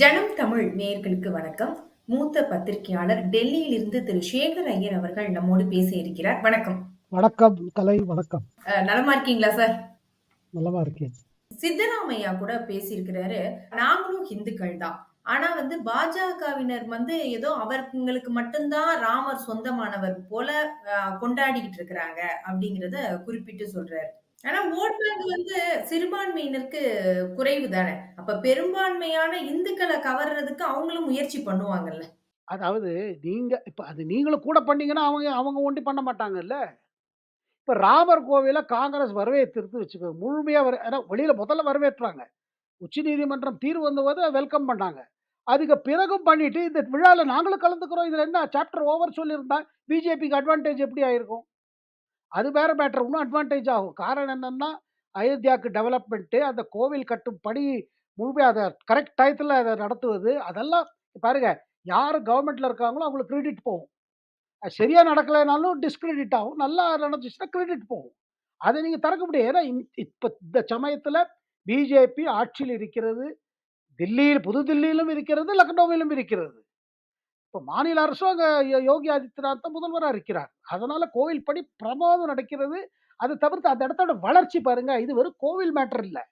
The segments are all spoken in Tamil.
ஜனம் தமிழ் நேயர்களுக்கு வணக்கம். மூத்த பத்திரிகையாளர் டெல்லியிலிருந்து திரு சேகர் ஐயர் அவர்கள் நம்மோடு பேச இருக்கிறார். வணக்கம். வணக்கம் கலை வணக்கம். நலமா இருக்கீங்களா சார்? நலமா இருக்கேன். சித்தராமையா கூட பேசியிருக்கிறாரு. நாங்களும் ஹிந்துக்கள் தான். ஆனா வந்து பாஜகவினர் வந்து ஏதோ அவங்களுக்கு மட்டும் தான் ராமர் சொந்தமானவர் போல கொண்டாடிக்கிட்டு இருக்கிறாங்க அப்படிங்கிறத குறிப்பிட்டு சொல்றாரு. ஆனா ஓட் பேங்க் வந்து சிறுபான்மையினருக்கு குறைவு தானே. அப்ப பெரும்பான்மையான இந்துக்கள கவர்றதுக்கு அவங்களும் முயற்சி பண்ணுவாங்கல்ல. அதாவது நீங்க இப்ப அது நீங்களும் கூட பண்ணீங்கன்னா, அவங்க அவங்க ஒண்டி பண்ண மாட்டாங்கல்ல. இப்ப ராமர் கோவில காங்கிரஸ் வரவேத்திருது வச்சுக்கோங்க. முழுமையா வர ஏன்னா வெளியில முதல்ல வரவேற்றாங்க. உச்சநீதிமன்றம் தீர்வு வந்தபோது வெல்கம் பண்ணாங்க. அதுக்கு பிறகும் பண்ணிட்டு இந்த விழால நாங்களும் கலந்துக்கிறோம். இதுல என்ன சாப்டர் ஓவர் சொல்லியிருந்தா பிஜேபிக்கு அட்வான்டேஜ் எப்படி ஆயிருக்கும்? அது வேற மேட்டர். இன்னும் அட்வான்டேஜ் ஆகும். காரணம் என்னன்னா, அயோத்தியாவுக்கு டெவலப்மெண்ட்டு அந்த கோவில் கட்டும் பணி முழுமையாக அதை கரெக்ட் டயத்தில் அதை நடத்துவது, அதெல்லாம் பாருங்க யார் கவர்மெண்ட்ல இருக்காங்களோ அவங்களுக்கு கிரெடிட் போகும். அது சரியா நடக்கலைனாலும் டிஸ்கிரெடிட் ஆகும். நல்லா நடந்துச்சுன்னா கிரெடிட் போகும். அதை நீங்க திறக்க முடியாது. ஏன்னா இந் இந்த சமயத்துல பிஜேபி ஆட்சியில் இருக்கிறது. தில்லியில் புது தில்லியிலும் இருக்கிறது, லக்னோவிலும் இருக்கிறது. இப்போ மாநில அரசும் அங்கே யோ யோகி ஆதித்யநாத் தான் முதல்வராக இருக்கிறார். அதனால கோவில் படி பிரமாதம் நடக்கிறது. அதை தவிர்த்து அந்த இடத்தோட வளர்ச்சி பாருங்க. இது வெறும் கோவில் மேட்டர் இல்லை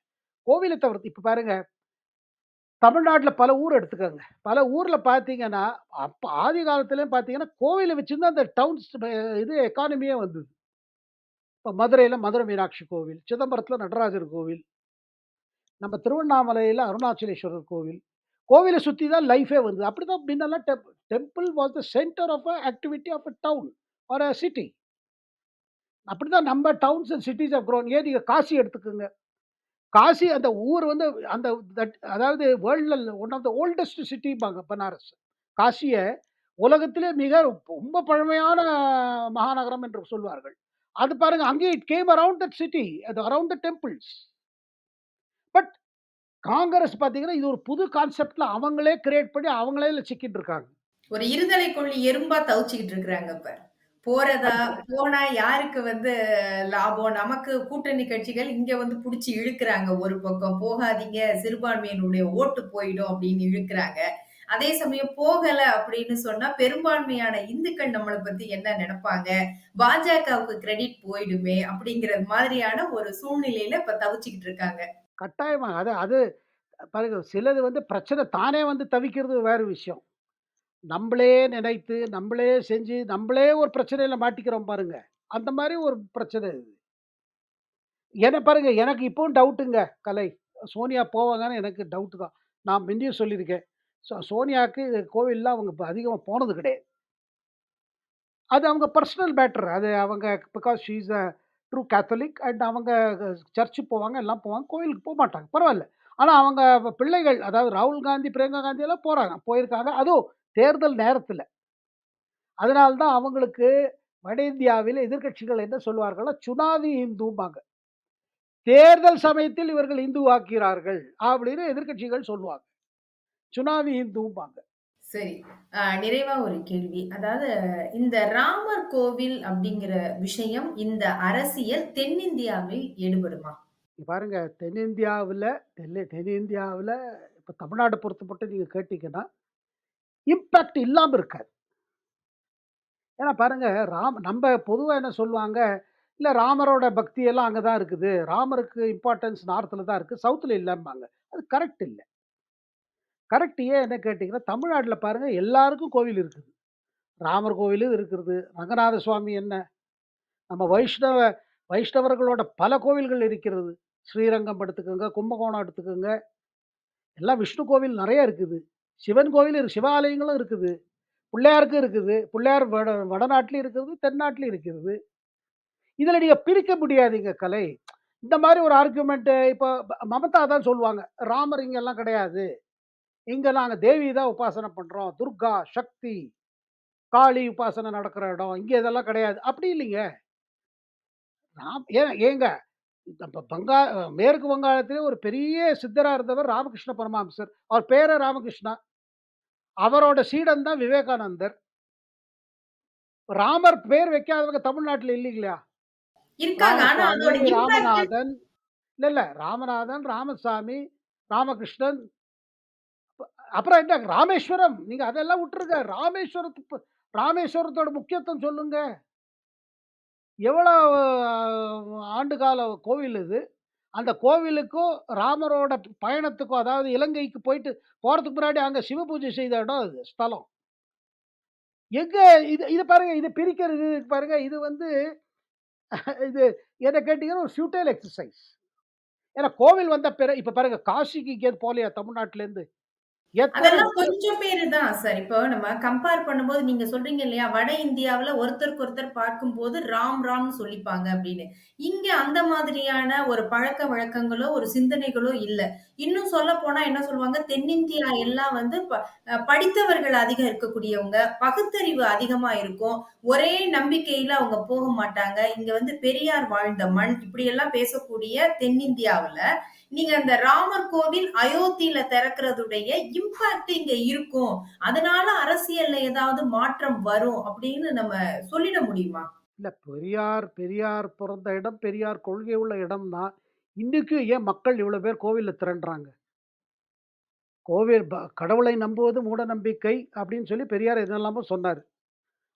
கோவிலை தவிர்த்து இப்போ பாருங்க. தமிழ்நாட்டில் பல ஊர் எடுத்துக்கோங்க பல ஊரில் பார்த்தீங்கன்னா, அப்போ ஆதி காலத்துலேயும் பார்த்தீங்கன்னா, கோவிலை வச்சுருந்தா அந்த டவுன்ஸ் இது எக்கானமியே வந்தது. இப்போ மதுரையில் மதுரை மீனாட்சி கோவில், சிதம்பரத்தில் நடராஜர் கோவில், நம்ம திருவண்ணாமலையில் அருணாச்சலேஸ்வரர் கோவில். கோவிலை சுற்றி தான் லைஃபே வந்தது. அப்படிதான் முன்னெல்லாம் tem temple was the centre of a activity of a town or a city. அப்படி தான் நம்ம towns and cities of grown. ஏன் நீங்கள் காசி எடுத்துக்கோங்க காசி அந்த ஊர் வந்து அந்த தட் அதாவது வேர்ல்டில் ஒன் ஆஃப் த ஓல்டஸ்ட் சிட்டிம்பாங்க பனாரஸ். காசியை உலகத்திலே மிக ரொம்ப பழமையான மகாநகரம் என்று சொல்வார்கள். அது பாருங்க அங்கே it came around that city. அது அரவுண்ட் த டெம்பிள்ஸ். காங்கிரஸ் பார்த்தீங்கன்னா, இது ஒரு புது கான்செப்ட்ல அவங்களே கிரியேட் பண்ணி அவங்களே சிக்கிட்டு இருக்காங்க. ஒரு இருதலை கொள்ளி எறும்பா தவிச்சுக்கிட்டு இருக்கிறாங்க இப்ப. போறதா போனா யாருக்கு வந்து லாபம்? நமக்கு கூட்டணி கட்சிகள் இங்க வந்து புடிச்சு இழுக்குறாங்க ஒரு பக்கம். போகாதீங்க சிறுபான்மையினுடைய ஓட்டு போயிடும் அப்படின்னு இழுக்குறாங்க. அதே சமயம் போகல அப்படின்னு சொன்னா பெரும்பான்மையான இந்துக்கள் நம்மள பத்தி என்ன நெனப்பாங்க? பாஜகவுக்கு கிரெடிட் போயிடுமே அப்படிங்கிற மாதிரியான ஒரு சூழ்நிலையில இப்ப தவிச்சுக்கிட்டு இருக்காங்க. கட்டாயமாக அது அது பாருங்க சிலது வந்து பிரச்சனை தானே வந்து தவிக்கிறது வேறு விஷயம். நம்மளே நினைத்து, நம்மளே செஞ்சு, நம்மளே ஒரு பிரச்சனையில் மாட்டிக்கிறோம் பாருங்க. அந்த மாதிரி ஒரு பிரச்சனை இது. என்ன பாருங்க எனக்கு இப்போவும் டவுட்டுங்க கலை. சோனியா போவாங்கன்னு எனக்கு டவுட்டு தான். நான் முன்னயும் சொல்லியிருக்கேன். சோ சோனியாவுக்கு கோவில்லாம் அவங்க இப்போ அதிகமாக போனது கிடையாது. அது அவங்க பர்சனல் மேட்டர். அது அவங்க because she is a true Catholic and அவங்க சர்ச்சுக்கு போவாங்க, எல்லாம் போவாங்க. கோயிலுக்கு போக மாட்டாங்க பரவாயில்ல ஆனா அவங்க பிள்ளைகள் அதாவது ராகுல் காந்தி, பிரியங்கா காந்தி எல்லாம் போறாங்க. போயிருக்காங்க. அதுவும் தேர்தல் நேரத்துல. அதனால்தான் அவங்களுக்கு வட இந்தியாவில் எதிர்க்கட்சிகள் என்ன சொல்வார்கள்னா, சுனாவி இந்தும்பாங்க. தேர்தல் சமயத்தில் இவர்கள் இந்துவாக்கிறார்கள் அப்படின்னு எதிர்க்கட்சிகள் சொல்லுவாங்க. சுனாவி இந்தும்பாங்க. சரி. அ நிறைவா ஒரு கேள்வி. அதாவது இந்த ராமர் கோவில் அப்படிங்கிற விஷயம், இந்த அரசியல் தென்னிந்தியாவில் எடுபடுமா? இங்க பாருங்க தென்னிந்தியாவுல தென்னிந்தியாவில் தென்னிந்தியாவுல இப்ப பொறுத்த பட்ட நீங்க கேட்டீங்கன்னா, இம்பாக்ட் இல்லாம இருக்காது. ஏன்னா பாருங்க ராம் நம்ம பொதுவா என்ன சொல்லுவாங்க, இல்ல ராமரோட பக்தி எல்லாம் அங்க தான் இருக்குது. ராமருக்கு இம்பார்ட்டன்ஸ் நார்த்ல தான் இருக்கு. சவுத்ல இல்லம்பாங்க. அது கரெக்ட் இல்ல. கரெக்ட் ஏன் என்ன கேட்டிங்கன்னா தமிழ்நாட்டில் பாருங்கள் எல்லாருக்கும் கோவில் இருக்குது. ராமர் கோவிலும் இருக்கிறது. ரங்கநாத சுவாமி என்ன? நம்ம வைஷ்ணவ வைஷ்ணவர்களோட பல கோவில்கள் இருக்கிறது. ஸ்ரீரங்கம் எடுத்துக்கோங்க கும்பகோணம் எடுத்துக்கோங்க எல்லாம் விஷ்ணு கோவில் நிறையா இருக்குது. சிவன் கோவில் இருக்கு. சிவாலயங்களும் இருக்குது. பிள்ளையாருக்கும் இருக்குது. பிள்ளையார் வட வடநாட்டிலையும் இருக்குது, தென்னாட்டிலையும் இருக்கிறது. இதில் நீங்கள் பிரிக்க முடியாதுங்க கலை. இந்த மாதிரி ஒரு ஆர்குமெண்ட்டு இப்போ மமதா தான் சொல்லுவாங்க. ராமர் இங்கெல்லாம் கிடையாது. இங்க நாங்க தேவி தான் உபாசனை பண்றோம். துர்கா, சக்தி, காளி உபாசனை நடக்கிற இடம். இங்க இதெல்லாம் கிடையாது. அப்படி இல்லைங்க. ராம் ஏன் ஏங்க நம்ம பங்கா மேற்கு வங்காளத்திலே ஒரு பெரிய சித்தரா இருந்தவர் ராமகிருஷ்ண பரமஹம்சர். அவர் பேரே ராமகிருஷ்ணா. அவரோட சீடன் தான் விவேகானந்தர். ராமர் பேர் வைக்காதவங்க தமிழ்நாட்டுல இல்லீங்களா? ராமநாதன் இல்ல, இல்ல. ராமநாதன், ராமசாமி, ராமகிருஷ்ணன். அப்புறம் என்ன ராமேஸ்வரம். நீங்க அதெல்லாம் விட்டுருங்க. ராமேஸ்வரத்துக்கு ராமேஸ்வரத்தோட முக்கியத்துவம் சொல்லுங்க. எவ்வளோ ஆண்டு கால கோவில் இது. அந்த கோவிலுக்கும், ராமரோட பயணத்துக்கும் அதாவது இலங்கைக்கு போயிட்டு போறதுக்கு முன்னாடி அங்க சிவ பூஜை செய்த இடம் அது, ஸ்தலம். எங்க இது இது பாருங்க, இது பிரிக்கிறது பாருங்க, இது வந்து இது எதை கேட்டீங்கன்னா ஒரு ஃப்யூட்டைல் எக்ஸசைஸ் ஏன்னா கோவில் வந்த பிற இப்போ பாருங்க காசிக்கு எங்கேயாவது போகலையா தமிழ்நாட்டிலேருந்து அதெல்லாம் கொஞ்சம் பேரு தான் சார். இப்போ நம்ம கம்பேர் பண்ணும்போது நீங்க சொல்றீங்க இல்லையா? வட இந்தியாவுல ஒருத்தருக்கு ஒருத்தர் பார்க்கும்போது ராம், ராம்னு சொல்லிப்பாங்க அப்படின்னு. இங்க அந்த மாதிரியான ஒரு பழக்க வழக்கங்களோ ஒரு சிந்தனைகளோ இல்ல. இன்னும் சொல்ல போனா என்ன சொல்லுவாங்க, தென்னிந்தியா எல்லாம் வந்து ப அ படித்தவர்கள் அதிகம் இருக்கக்கூடியவங்க, பகுத்தறிவு அதிகமா இருக்கும். ஒரே நம்பிக்கையில அவங்க போக மாட்டாங்க. இங்க வந்து பெரியார் வாழ்ந்த மண், இப்படி எல்லாம் பேசக்கூடிய தென்னிந்தியாவுல, நீங்க அந்த ராமர் கோவில் அயோத்தியில திறக்கிறதுடைய இம்பாக்ட் இங்க இருக்கும். அதனால அரசியல்ல ஏதாவது மாற்றம் வரும் அப்படின்னு நம்ம சொல்லிட முடியுமா? இல்ல பெரியார் பெரியார் பிறந்த இடம், பெரியார் கொள்கை உள்ள இடம் தான். இன்னைக்கும் ஏன் மக்கள் இவ்வளோ பேர் கோவில்ல திரண்டுறாங்க? கோவில் ப கடவுளை நம்புவது மூட நம்பிக்கை அப்படின்னு சொல்லி பெரியார் என்னெல்லாமோ சொன்னார்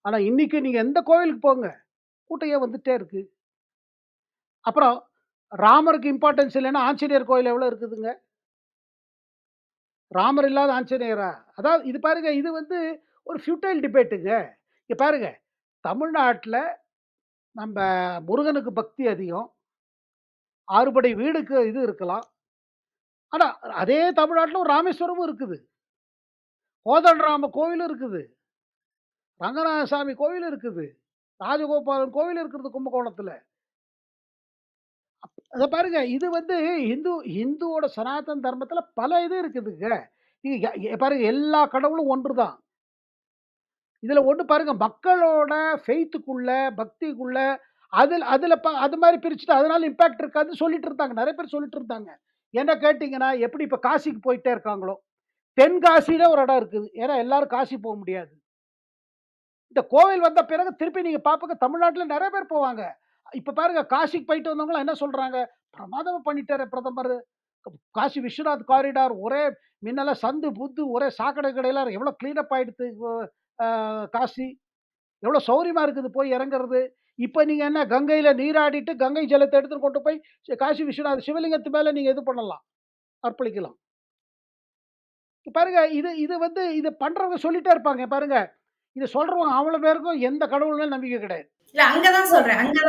ஆனால் இன்னைக்கு நீங்கள் எந்த கோவிலுக்கு போங்க, கூட்டம் ஏன் வந்துட்டே இருக்கு? அப்புறம் ராமருக்கு இம்பார்ட்டன்ஸ் இல்லைன்னா, ஆஞ்சநேயர் கோயில் எவ்வளோ இருக்குதுங்க? ராமர் இல்லாத ஆஞ்சநேயரா? அதாவது இது பாருங்க, இது வந்து ஒரு ஃபியூட்டைல் டிபேட்டுங்க. இங்கே பாருங்க, தமிழ்நாட்டில் நம்ம முருகனுக்கு பக்தி அதிகம். ஆறுபடை வீடுக்கு இது இருக்கலாம். ஆனால் அதே தமிழ்நாட்டில் ஒரு ராமேஸ்வரமும் இருக்குது. கோதண்டராம கோவிலும் இருக்குது. ரங்கநாதசாமி கோவில் இருக்குது. ராஜகோபாலன் கோவில் இருக்குது கும்பகோணத்தில் அதை பாருங்க, இது வந்து இந்து இந்துவோட சனாதன தர்மத்துல பல இது இருக்குதுங்க. நீங்க பாருங்க எல்லா கடவுளும் ஒன்று தான். இதுல ஒன்று பாருங்க, மக்களோட ஃபெய்த்துக்குள்ள, பக்திக்குள்ள அதில் அதில் ப அது மாதிரி பிரிச்சுட்டு அதனால இம்பேக்ட் இருக்காதுன்னு சொல்லிட்டு இருந்தாங்க. நிறைய பேர் சொல்லிட்டு இருந்தாங்க. என்ன கேட்டிங்கன்னா எப்படி இப்போ காசிக்கு போயிட்டே இருக்காங்களோ, தென்காசியில ஒரு இடம் இருக்குது. ஏன்னா எல்லாரும் காசி போக முடியாது. இந்த கோவில் வந்த பிறகு திருப்பி நீங்கள் பார்ப்பங்க தமிழ்நாட்டில் நிறைய பேர் போவாங்க. இப்ப பாருங்க காசிக்கு போயிட்டு வந்தவங்கலாம் என்ன சொல்றாங்க? பிரமாதம் பண்ணிட்டாரு பிரதமர் காசி விஸ்வநாத் காரிடார் ஒரே முன்னெல்லாம் சந்து, புத்து ஒரே சாக்கடை கடையெல்லாம் எவ்வளோ க்ளீனப் ஆகிடுது காசி. எவ்வளோ சௌரியமாக இருக்குது போய் இறங்குறது. இப்ப நீங்க என்ன கங்கையில் நீராடிட்டு, கங்கை ஜலத்தை எடுத்துட்டு கொண்டு போய் காசி விஸ்வநாத் சிவலிங்கத்து மேலே நீங்கள் இது பண்ணலாம். அர்ப்பணிக்கலாம். பாருங்க, இது இது வந்து இது பண்றவங்க சொல்லிட்டே இருப்பாங்க. பாருங்க, இது சொல்றவங்க அவ்வளோ பேருக்கும் எந்த கடவுள் நம்பிக்கை கிடையாது. இல்ல அங்க தான் சொல்றேன். அங்க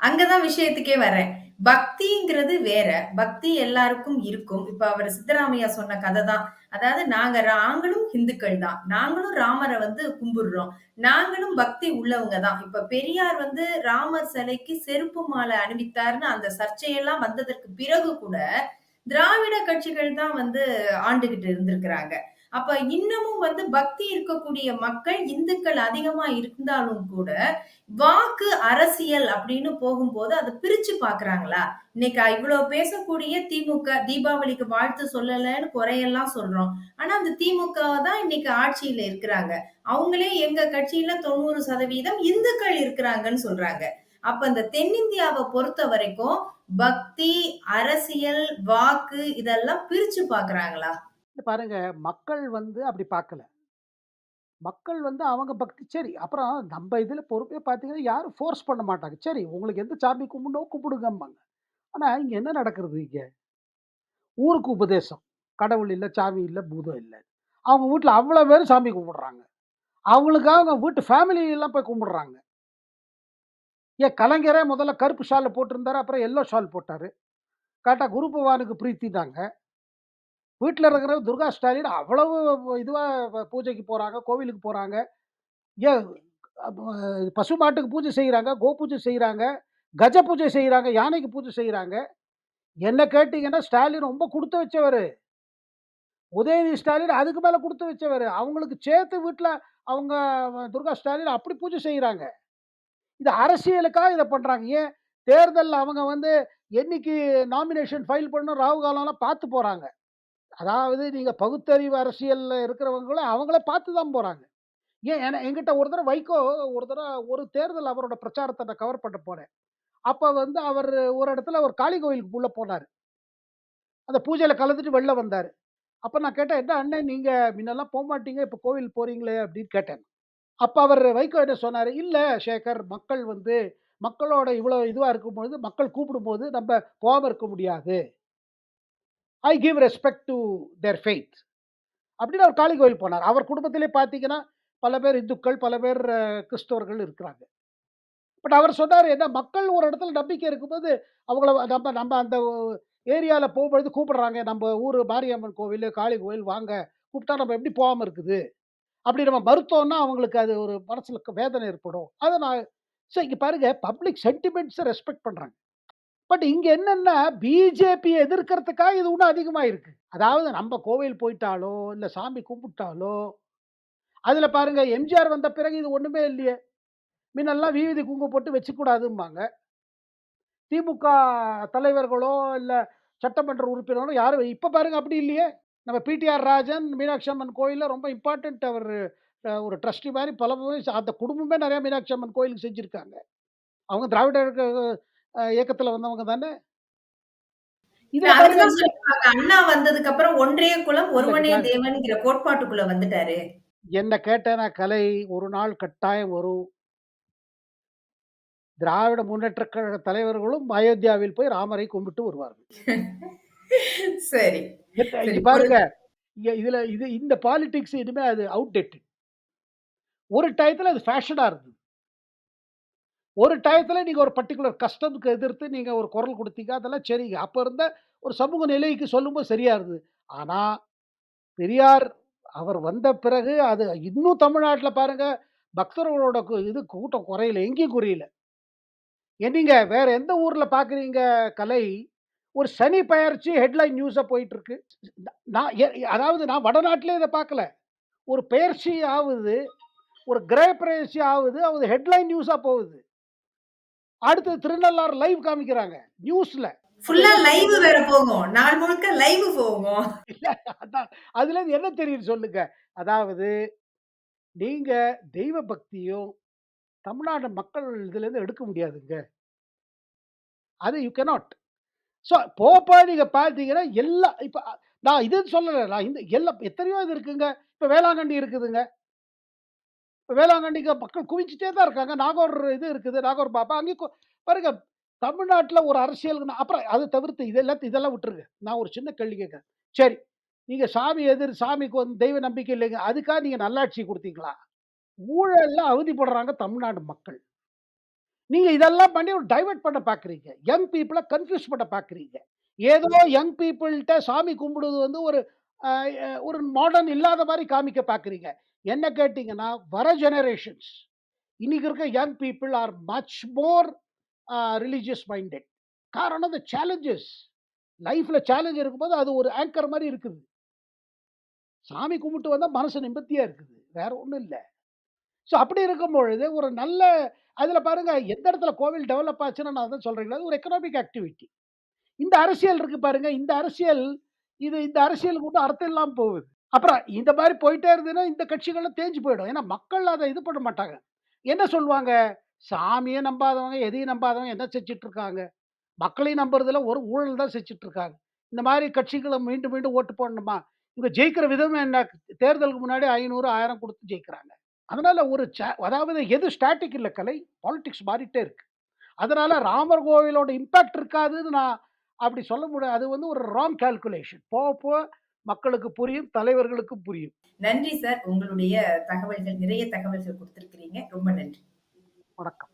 அங்கதான் விஷயத்துக்கே வரேன். பக்திங்கிறது வேற. பக்தி எல்லாருக்கும் இருக்கும். இப்ப அவர் சித்தராமையா சொன்ன கதை தான். அதாவது நாங்க நாங்களும் ஹிந்துக்கள் தான். நாங்களும் ராமரை வந்து கும்பிடுறோம். நாங்களும் பக்தி உள்ளவங்க தான். இப்ப பெரியார் வந்து ராமர் சிலைக்கு செருப்பு மாலை அணிவித்தார்ன்னு அந்த சர்ச்சையெல்லாம் வந்ததற்கு பிறகு கூட, திராவிட கட்சிகள் தான் வந்து ஆண்டுகிட்டு இருந்திருக்கிறாங்க. அப்ப இன்னமும் வந்து பக்தி இருக்கக்கூடிய மக்கள், இந்துக்கள் அதிகமா இருந்தாலும் கூட, வாக்கு அரசியல் அப்படின்னு போகும்போது அதை பிரிச்சு பாக்குறாங்களா இன்னைக்கு இவ்வளவு பேசக்கூடிய திமுக தீபாவளிக்கு வாழ்த்து சொல்லலன்னு குறையெல்லாம் சொல்றோம். ஆனா அந்த திமுக தான் இன்னைக்கு ஆட்சியில இருக்கிறாங்க. அவங்களே எங்க கட்சியில 90% இந்துக்கள் இருக்கிறாங்கன்னு சொல்றாங்க. அப்ப இந்த தென்னிந்தியாவ பொறுத்தவரைக்கும் பக்தி, அரசியல், வாக்கு இதெல்லாம் பிரிச்சு பார்க்குறாங்களா? பாருங்க, மக்கள் வந்து அப்படி பார்க்கல. மக்கள் வந்து அவங்க பக்தி சரி, அப்புறம் நம்ம இதுல பொறுப்பே பார்த்தீங்கன்னா, யாரும் ஃபோர்ஸ் பண்ண மாட்டாங்க. சரி, உங்களுக்கு எந்த சாமி கும்பிடணுமோ கும்பிடுங்கம்பாங்க. ஆனா, இங்க என்ன நடக்கிறது இங்க? ஊருக்கு உபதேசம். கடவுள் இல்ல, சாமி இல்ல, பூதம் இல்ல. அவங்க வீட்ல அவ்வளோ பேரும் சாமி கும்பிடுறாங்க. அவங்களுக்காக அவங்க வீட்டு ஃபேமிலி எல்லாம் போய் கும்பிடுறாங்க. ஏன் கலைஞரே முதல்ல கருப்பு ஷால் போட்டிருந்தாரு. அப்புறம் எல்லோ ஷால் போட்டாரு. கரெக்டாக குரு பகவானுக்கு பிரீத்தினாங்க. வீட்டில் இருக்கிற துர்கா ஸ்டாலின் அவ்வளவு இதுவாக பூஜைக்கு போகிறாங்க கோவிலுக்கு போகிறாங்க ஏ பசு மாட்டுக்கு பூஜை செய்கிறாங்க கோ பூஜை செய்கிறாங்க கஜ பூஜை செய்கிறாங்க யானைக்கு பூஜை செய்கிறாங்க என்ன கேட்டிங்கன்னா ஸ்டாலின் ரொம்ப கொடுத்து வச்சவர். உதயநிதி ஸ்டாலின் அதுக்கு மேலே கொடுத்து வச்சவர். அவங்களுக்கு சேர்த்து வீட்டில் அவங்க துர்கா ஸ்டாலின் அப்படி பூஜை செய்கிறாங்க இது அரசியலுக்காக இதை பண்ணுறாங்க ஏன் தேர்தலில் அவங்க வந்து என்னைக்கு நாமினேஷன் ஃபைல் பண்ணணும், ராகு காலம்லாம் பார்த்து போகிறாங்க அதாவது நீங்கள் பகுத்தறிவு அரசியலில் இருக்கிறவங்கள அவங்கள பார்த்து தான் போகிறாங்க ஏன் ஏன்னா என்கிட்ட ஒரு தடவை வைகோ ஒரு தடவை ஒரு தேர்தல் அவரோட பிரச்சாரத்தை நான் கவர் பண்ண போனேன். அப்போ வந்து அவர் ஒரு இடத்துல ஒரு காளி கோயிலுக்கு உள்ளே போனார் அந்த பூஜையில் கலந்துட்டு வெளில வந்தார் அப்போ நான் கேட்டேன், "என்ன அண்ணன் நீங்கள் முன்னெல்லாம் போமாட்டீங்க, இப்போ கோவில் போகிறீங்களே அப்படின்னு கேட்டேன். அப்போ அவர் வைகோ என்ன சொன்னார் இல்லை சேகர், மக்கள் வந்து மக்களோட இவ்வளோ இதுவாக இருக்கும்பொழுது, மக்கள் கூப்பிடும்போது நம்ம கோபம் இருக்க முடியாது. I give respect to their faith." அப்படின்னு அவர் காளி கோயில் போனார். அவர் குடும்பத்திலே பார்த்தீங்கன்னா, பல பேர் இந்துக்கள், பல பேர் கிறிஸ்தவர்கள் இருக்கிறாங்க. பட் அவர் சொன்னார் "என்ன மக்கள் ஒரு இடத்துல நம்பிக்கை இருக்கும்போது, அவங்கள நம்ம நம்ம அந்த ஏரியாவில் போகும்பொழுது கூப்பிடுறாங்க. நம்ம ஊர் மாரியம்மன் கோவில் காளி கோயில் வாங்க. கூப்பிட்டா நம்ம எப்படி போகாமல் இருக்குது? அப்படி நம்ம மறுத்தோம்னா, அவங்களுக்கு அது ஒரு மனசில் வேதனை ஏற்படும்." அதை நான் ஸோ இங்கே பாருங்க பப்ளிக் சென்டிமெண்ட்ஸை ரெஸ்பெக்ட் பண்ணுறாங்க பட் இங்க என்னன்னா, பிஜேபியை எதிர்க்கிறதுக்காக இது இன்னும் அதிகமாக இருக்கு. அதாவது நம்ம கோவில் போயிட்டாலோ, இல்லை சாமி கும்பிட்டாலோ, அதில் பாருங்க எம்ஜிஆர் வந்த பிறகு இது ஒன்றுமே இல்லையே. முன்னெல்லாம் வீதி குங்கு போட்டு வச்சுக்கூடாதும்பாங்க. திமுக தலைவர்களோ, இல்லை சட்டமன்ற உறுப்பினரோ யாரும் இப்போ பாருங்க அப்படி இல்லையே. நம்ம பிடிஆர் ராஜன், மீனாட்சி அம்மன் கோயிலில் ரொம்ப இம்பார்ட்டண்ட் அவர் ஒரு ட்ரஸ்டி மாதிரி பல அந்த குடும்பமே நிறையா மீனாட்சி அம்மன் கோயிலுக்கு செஞ்சுருக்காங்க அவங்க திராவிடர் இயக்கத்துல வந்தவங்க தானே. அண்ணா வந்ததுக்கு அப்புறம் ஒன்றே குலம், ஒருவனே தேவன்ங்கிற கோட்பாட்டுக்குள்ள வந்துட்டாரு. என்ன கேட்டேன்னா, கலை ஒரு நாள் கட்டாயம் வரும். திராவிட முன்னேற்றக் கழக தலைவர்களும் அயோத்தியாவில் போய் ராமரை கும்பிட்டு வருவார்கள். சரி. பாருங்க, இதுல இது இந்த பாலிடிக்ஸ் இனிமே அது அவுட்டேட்டட். ஒரு டயத்துல அது ஃபேஷனா இருந்தது. ஒரு டயத்தில் நீங்கள் ஒரு பர்டிகுலர் கஷ்டத்துக்கு எதிர்த்து நீங்கள் ஒரு குரல் கொடுத்தீங்க அதெல்லாம் சரிங்க. அப்போ இருந்த ஒரு சமூக நிலைக்கு சொல்லும்போது சரியாக இருந்தது. ஆனால் பெரியார் அவர் வந்த பிறகு அது இன்னும் தமிழ்நாட்டில் பாருங்கள் பக்தர்களோட இது கூட்டம் குறையல. எங்கேயும் குறையல. என்னீங்க வேற எந்த ஊரில் பார்க்குறீங்க கலை? ஒரு சனி பயிற்சி ஹெட்லைன் நியூஸாக போயிட்டுருக்கு நான் எ அதாவது நான் வடநாட்டிலே இதை பார்க்கல. ஒரு பெயர்ச்சி ஆகுது ஒரு கிரக ஆகுது அது ஹெட்லைன் நியூஸாக போகுது. அடுத்தது திருநள்ளாறு லைவ் காமிக்கிறாங்க. நியூஸ்ல. ஃபுல்லா லைவ்? வேற போகும். நாள் முழுக்க லைவ் போகும். அதுலேருந்து என்ன தெரியுது சொல்லுங்க? அதாவது நீங்க தெய்வ பக்தியும், தமிழ்நாடு மக்கள் இதுலேருந்து எடுக்க முடியாதுங்க. அது யூ கேனாட். ஸோ போப்ப நீங்க பார்த்தீங்கன்னா, எல்லா இப்ப நான் இதுன்னு சொல்லல. நான் இந்த எல்லா எத்தனையோ இது இருக்குங்க. இப்ப வேளாங்கண்ணி இருக்குதுங்க. வேளாங்கண்ணிக்கு மக்கள் குவிஞ்சுட்டே தான் இருக்காங்க. நாகூர் இது இருக்குது. நாகூர் பாப்பா அங்கேயும் பாருங்க தமிழ்நாட்டில் ஒரு அரசியல் அப்புறம் அதை தவிர்த்து இதெல்லாம் இதெல்லாம் விட்டுருங்க. நான் ஒரு சின்ன கேள்வி கேட்குறேன் சரி, நீங்கள் சாமி எதிர் சாமிக்கு வந்து தெய்வ நம்பிக்கை இல்லைங்க. அதுக்காக நீங்கள் நல்லாட்சி கொடுத்தீங்களா ஊழல்ல அவதிப்படுறாங்க தமிழ்நாடு மக்கள். நீங்கள் இதெல்லாம் பண்ணி ஒரு டைவெர்ட் பண்ண பார்க்குறீங்க. யங் பீப்புளை கன்ஃப்யூஸ் பண்ண பார்க்குறீங்க. ஏதோ யங் பீப்புள்கிட்ட சாமி கும்பிடுவது வந்து ஒரு ஒரு மாடர்ன் இல்லாத மாதிரி காமிக்க பார்க்குறீங்க. என்ன கேட்டிங்கன்னா வர ஜெனரேஷன்ஸ் இன்னைக்கு இருக்க young people are much more religious minded. காரணம் இந்த சேலஞ்சஸ். லைஃப்பில் சேலஞ்ச் இருக்கும்போது அது ஒரு ஆங்கர் மாதிரி இருக்குது. சாமி கும்பிட்டு வந்தால் மனசு நிம்மதியாக இருக்குது. வேற ஒன்றும் இல்லை ஸோ அப்படி இருக்கும் பொழுது ஒரு நல்ல அதில் பாருங்க எந்த இடத்துல கோவில் டெவலப் ஆச்சுன்னா நான் அதான் சொல்கிறீங்களா அது ஒரு எக்கனாமிக் ஆக்டிவிட்டி. இந்த அரசியல் இருக்குது பாருங்கள் இந்த அரசியல் இது இந்த அரசியலுக்கு மட்டும் அர்த்தம் இல்லாமல் போகுது. அப்புறம் இந்த மாதிரி போயிட்டே இருந்ததுன்னா, இந்த கட்சிகள்லாம் தேஞ்சு போயிடும். ஏன்னா மக்கள் அதை இது பண்ண மாட்டாங்க. என்ன சொல்லுவாங்க? சாமியை நம்பாதவங்க, எதையும் நம்பாதவங்க என்ன செஞ்சுட்டு இருக்காங்க? மக்களையும் நம்புறதுல ஒரு ஊழல் தான் செஞ்சுட்டு இருக்காங்க. இந்த மாதிரி கட்சிகளை மீண்டும் மீண்டும் ஓட்டு போடணுமா? இவங்க ஜெயிக்கிற விதம் என்ன? தேர்தலுக்கு முன்னாடி ஐநூறு ஆயிரம் கொடுத்து ஜெயிக்கிறாங்க. அதனால ஒரு ச அதாவது எது ஸ்டாட்டிக் இல்லை கலை. பாலிடிக்ஸ் மாறிட்டே இருக்கு. அதனால ராமர் கோவிலோட இம்பேக்ட் இருக்காதுன்னு நான் அப்படி சொல்ல முடியாது. அது வந்து ஒரு ராங் கால்குலேஷன். போக போக மக்களுக்கு புரியும் தலைவர்களுக்கும் புரியும். நன்றி சார். உங்களுடைய தகவல்கள் நிறைய தகவல்கள் கொடுத்திருக்கிறீங்க. ரொம்ப நன்றி. வணக்கம்.